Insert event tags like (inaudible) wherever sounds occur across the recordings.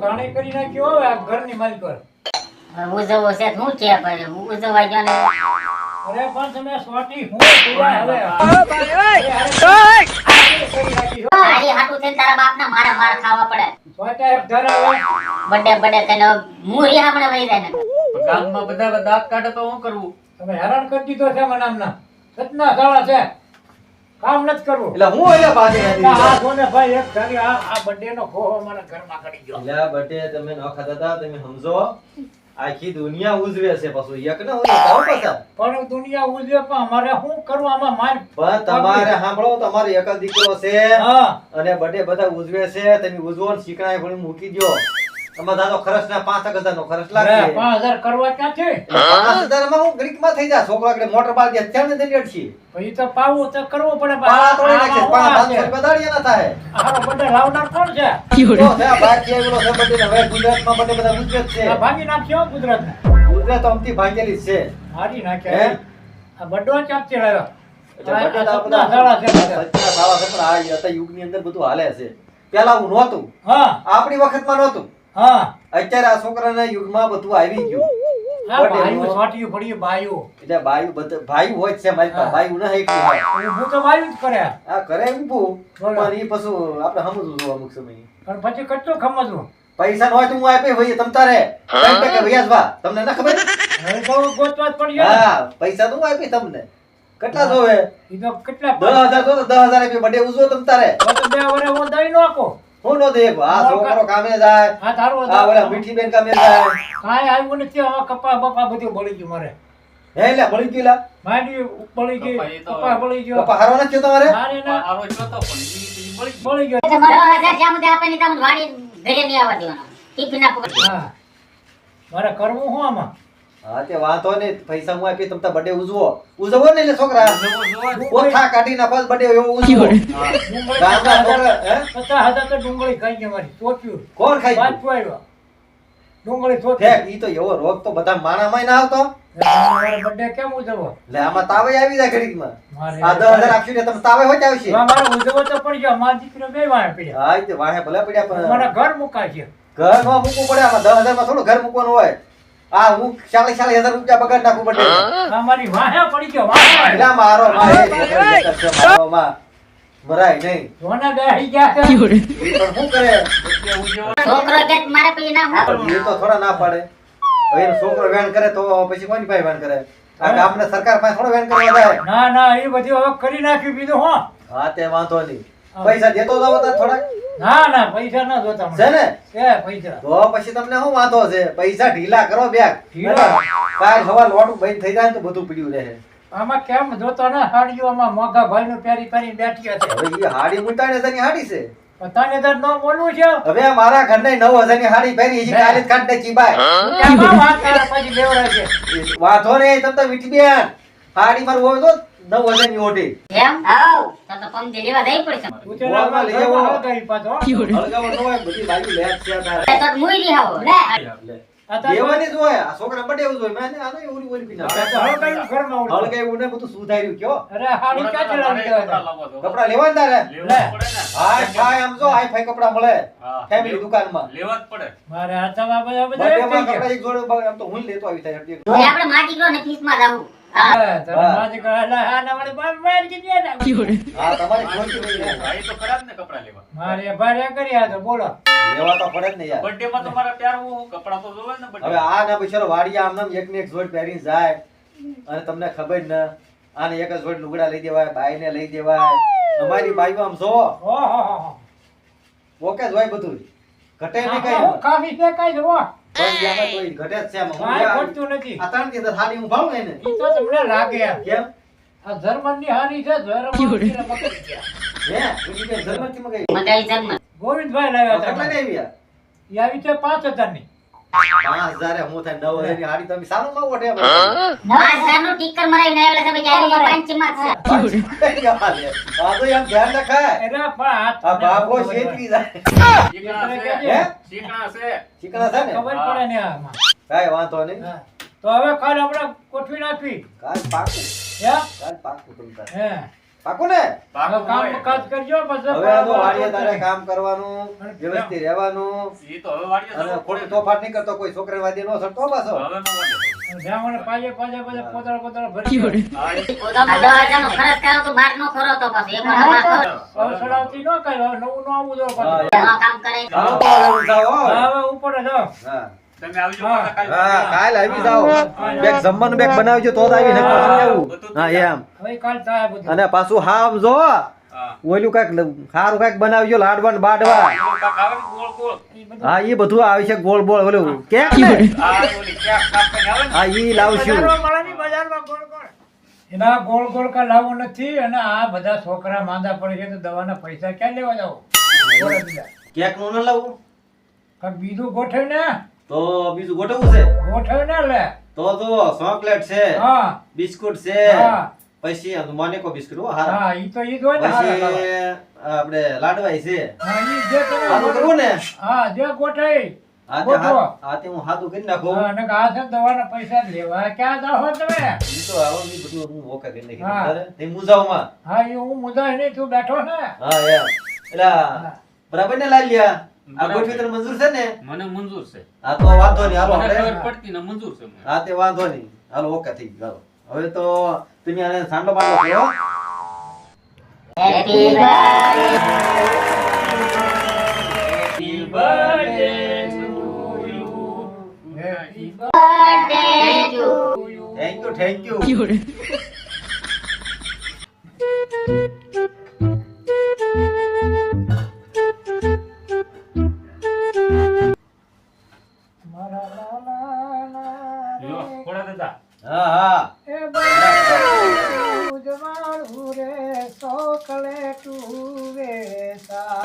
ઘાણી કરી નાખ્યો હવે આ ઘરની માલિકોર ઉજવો છે તો હું છે પણ ઉજવવા ગયો ને. અરે પણ તમે સોટી હું પૂરા હવે. ઓ ભાઈ ઓય નાખી. હો. હાટુ થઈને તારા બાપના મારા માર ખાવા પડે. સોટા એક ધરાવે બડે બડે તને મુરી આપણે વહી જાય ને. ગામમાં બધા દાંત કાઢે તો શું કરવું તમે હેરાન કરી દીધો છે મને આમના સતના સાળા છે. કામ નથી કરવું. એટલે હું એટલે પાછી નથી આ કોને ભાઈ એક ધારી આ આ birthday નો ખોહો મારા ઘરમાં કરી ગયો. એટલે બટે તમે ન ખાતા હતા તમે સમજો. આખી દુનિયા ઉજવે છે પાછું. એક ને હોય કહું પાછા. પણ દુનિયા ઉજવે પણ અમારે શું કરવું? આમાં માર પણ તમારે સાંભળો તમારે એક દીકરો છે. હા. અને બડે બધા ઉજવે છે. તમે ઉજવો શીખણાય ભણી મૂકી દ્યો. તમારે દાદો ખર્ચ ના પાંચ હજાર નો ખર્ચ અરે, પાંચ હજાર કરવા ક્યાં છે? પાંચ હજારમાં હું ગ્રીકમાં થઈ જાય છોકરો આગળ મોટર બાર દે ને દઈ અડશી પછી તો પાવું તો કરવું પડે પાળા તોડી નાખશે પાંચ પાંચસો રૂપિયા દાડિયા ના થાય. હારો birthday લાવનાર કોણ છે? તો છે આ એવડો છે બડે ને હવે ગુજરાતમાં બડે બધા ઉજવે છે. ભાગી નાખ્યો ગુજરાત ગુજરાત અમથી ભાગેલી જ છે. હારી નાખે નાખ્યા આ બડો છે અત્યારે યુગની અંદર બધું હાલે છે. પેલા હું નહોતું. હા. આપણી વખતમાં નહોતું. હા. અત્યારે આ છોકરાના યુગમાં બધું આવી ગયું. એટલે બાયું ભાઈ હોય છે મારી પાસે હા. ના એકલું હોય. તો બાયું જ કરે. આ કરે ઊભું. પણ ઈ પાછું આપણે સમજવું જોઈએ અમુક સમય. પણ પછી કેટલું ખમજવું પૈસા હોય તો હું આપે ભાઈ તમ તારે. ટકે બા તમને ના ખબર? હવે તો ગોતવા જ પડી હા પૈસા તો હું આપી તમને. કેટલા જોવે? એ તો કેટલા હજાર બડે ઉજવો તમ તારે. તો તો બે વરે હું દઈ નાખો. હું નો દેખ? આ છોકરો કામે જાય. આ તારો આ ઓલા મીઠી બેન કામે જાય. કાઈ આવ્યું નથી હવે કપા બપા બધું બળી ગયું મારે. હે એટલે ભણી ગયેલા માંડવી બળી ગઈ કપા તો- બળી ગયો. કપા હારો નથી તમારે મારે? ના. આરો જોતો પણ બળી બળી ગયો. દસ હજાર જ્યાં સુધી આપે ત્યાં વાડી ઘરે નહીં આવવા દેવાનો. ટિફિન આપો હા. મારે કરવું શું આમાં? હા તે વાંધો નહીં પૈસા હું આપી તમ બર્થડે ઉજવો. ઉજવો ને એટલે છોકરા. જોવો. કાઢી ના બસ બર્થડે એવો ઉજવો. ડુંગળી ગામના છોકરા, હે? પચાસ હજાર તો ડુંગળી ખાઈ ગઈ મારી. ચોચ્યું કોણ ખાઈ ગયું? પાછું ડુંગળી ઠેક, ઈ તો એવો રોગ તો બધા માણામાંય ના આવતો. મારો birthday કેમ ઉજવો? લે આમાં તાવે આવી જાય ઘડીકમાં આ હજાર આપશું ને તમે તાવે હોય જ આવશે. મારે ઉજવવો તો પડી ગયો મારા દીકરો બે વાહે પડ્યા. હા ઈ તે વાહે ભલે પડ્યા પણ મારા ઘર મુકાય છે ઘરમાં મૂકવું પડે આમાં દસ હજારમાં થોડું ઘર મૂકવાનું હોય. આ હું ચાલે ચાલે હજાર રૂપિયા બગાડ નાખવું પડે. મારી વાહે પડી ગયો વાહે. એટલે મારો છોકરો મારો માં મરાય નહીં. જોને બેહી ગયા છે. પણ શું કરે? છોકરો કે મારે પછી ના હું એ તો થોડા ના પાડે. હવે છોકરો વેણ કરે તો પછી કોની પાસે વેણ કરે? આપણે સરકાર પાસે થોડો વેણ કરવા જાય. ના ના એ બધું હવે કરી નાખ્યું બીજું હો હા તે વાંધો નહીં. પૈસા દેતો જાવ તાર થોડા ના ના પૈસા ના જોતા છે ને? કે પૈસા. તો પછી તમને શું વાંધો છે? પૈસા ઢીલા કરો બેગ કાલ સવાર લોટું બંધ થઈ જાય ને તો બધું પીડ્યું રહે. આમાં કેમ જોતો ને હાડીઓ આમાં મોઘા ભાઈ નું પહેરી પહેરી બેઠી છે. હવે એ હાડી મૂંટાણે તેની હાડી છે. તને દર ન બોલવું છે? હવે મારા ઘરને નવ હજારની હાડી પહેરી છે કાલે કાઢ નાખી બાય વાત કરે પછી લેવડાય છે એ વાંધો નહીં તમ તો વીટી બેન હાડી મારું હોય તો નવ હજારની ઓઢી એમ? આવ તો તો પંપ લેવા જઈ પડશે. તું તો ના ગોળમાં લઈ આવો. હળગાવી પાછો હળગાવવાનું ન બધી બાજુ લેટ છે તારે. તો મુઈ રી આવો લે. લે. આ તાર દેવાની જ હોય. છોકરા બડે એવું હોય. મેં આને ઓલી ઓલી પીના આ તો હળગાવી ઘરમાં ને બધું સુધાર્યું કયો? અરે હાડી ક્યાં ચલાવી દેવા કપડા લેવા ને. તારે. હાય ફાય આમ જો હાય ફાય કપડા મળે. ફેમિલી ફેમિલી દુકાનમાં. લેવા જ પડે. મારે હાથમાં બધા બધા માં કપડા એક જોડે આમ તો હું લેતો આવી થાય આપણે માં દીકરો ને ફીસમાં જાવું. ના ને. ભાઈ ને મારે ભારે કર્યા તો બોલો. લેવા તો પડે ને યાર. બર્થડે માં તો પહેરવું કપડાં તો જોવે ને હવે આ ના બિચારો વાડિયા આમ નામ એક ને એક જોડ પહેરી જાય. અને તમને ખબર ન આને એક જ જોડ લુગડા લઈ દેવાય બાઈને લઈ દેવાય. અમારી બાઈ આમ જો ઓહો હો હો. ઓકે જ હોય બધું. ઘટે નહીં કઈ. હું કાફી છે કઈ જુઓ પણ જ્યાં તો ઘટે જ છે હું કાંઈ ઘટતું નથી. આ ત્રણ દિવસ હાડી હું ભાળું એને ઈ તો તમને લાગે. કેમ? આ જર્મનની હારી છે જર્મનની ને પકડી ગયા. હે? બીજી મગાઈ. ગોવિંદભાઈ લાવ્યા હતા. ને ઈ આવી છે પાંચ હજારે હું થાય નવ હજારની હાડી તમે સારું માં ઓઢે પાંચ હજારનું ટીકર મરાવી ને આવેલા છે ભાઈ આવી પાંચમાં (laughs) છે આ તો એમ ધ્યાન રખાય. અરે પણ આ આ શેતરી જાય શીકણા છે? શીકણા છે. ને? ખબર પડે ને આમાં. કાંઈ વાંધો નહીં. તો હવે કાલ આપણે ગોઠવી નાખી કાલ પાકું. હે કાલ પાકું તમ તારે. હે. પાકું ને? કામ કાજ કરજો પછી હવે આ વાડીએ તારે કામ કરવાનું વ્યવસ્થિત રહેવાનું. ઈ તો હવે વાડીએ અને ખોટી તોફાન નહીં કરતો કોઈ છોકરા વાદી નો પાછો. હવે પાજે પાજે પાજે ભરી તો બહાર નો ખરો તો પછી. એક સડાવતી ન કઈ હવે નવું ન આવવું દો હા, પાછું. આ કામ કરે. હવે જાઓ, હો. હવે ઉપર હા. હા. કાલે. હા કાલ આવી જાવ બેગ જમવાનું બેગ બનાવજો તો જ આવી નકર સમજાવું હા એમ. હવે કાલ થાય બધું. અને પાછું હા આમ જો ઓલું કાંઈક સારું કાંઈક બનાવજો લાડવા બાડવા. હા એ બધું. આવે છે ગોળ બોળ ઓલું કેક. હા એ લાવશું. એના ગોળ ગોળ કા લાવવો નથી અને આ બધા છોકરા માંદા પડે છે તો દવાના પૈસા ક્યાં લેવા જાવ કેકનું ના લાવવું કાંઈક બીજું ગોઠવ ને તો બીજું ગોઠવવું છે? ગોઠવ ને લે. તો તો ચોકલેટ છે હા. બિસ્કુટ છે હા. પછી આ મોનેકો બિસ્કુટ હો હારા. હા ઈ તો ઈ જો ને હારા આપણે લાડવાઈ છે. હા ઈ જે તમે સારું કરવું ને? હા જે ગોઠાઈ. હા- હાથું કરી નાખું. અને આ છે દવાના પૈસા લેવા. ક્યાં તમે? ઈ તો આવો ઈ બધું હું ઓકે કરી નાખી. તારે તે મુજાવમાં. હા એ હું મુદાય નહીં તું બેઠો ને. હા એમ. એલા બરાબર ને લાલ્યા? આ. ગોઠવી તને મંજૂર છે ને? મને મંજૂર છે. હા તો વાંધો નહીં. હાલો મને આપણે ખબર પડતી ને મંજૂર છે મને. હા તે વાંધો નહીં. હાલો ઓકે થઈ ગયો. હાલો. હવે તો તમે આને સાંડો બાંડો કરો happy birthday happy birthday to you happy birthday to you thank you thank you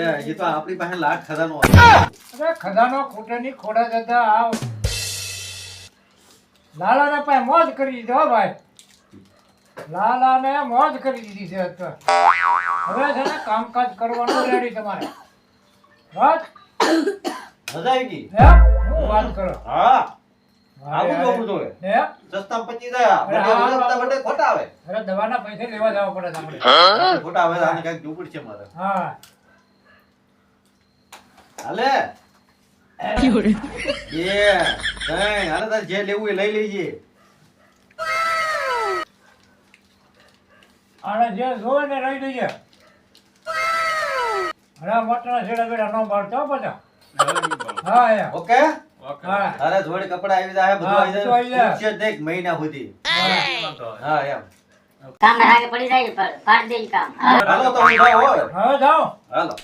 એ તો આપણી પાસે લાખ ખજાનો અરે ખજાનો ખૂટે ની ખોડા જતા આવ. લાલા ને પાસે મોજ કરી દીધો ભાઈ. લાલા ને મોજ કરી દીધી છે હવે છે ને કામકાજ કરવાનું રેડી તમારે. વાત મજા આવી ગઈ હું વાત કરો? હા. આવું જોવું હે? સસ્તા પચી ગયા અરે બધા હા, બધા બધા ખોટા આવે. અરે દવાના પૈસા લેવા જવા પડે ખોટા આવે આને કાંઈક પડશે મારે. હા. હાલે? એ હાલે તાર જે લેવું એ લઈ લેજે. આને જે જોવે ને રહી દેજે અરે મોટા છેડા બેડા નો બાળતો બધા. હા એમ ઓકે? અરે જોડે કપડા આવી જાય બધું આવી જાય. પૂછશે મહિના સુધી. હા એમ. કામ રાગે પડી જાય પર પાડ દે કામ. હાલો તો હું જાઉં જાઓ. હાલો.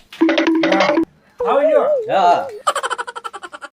હા. આવજો હા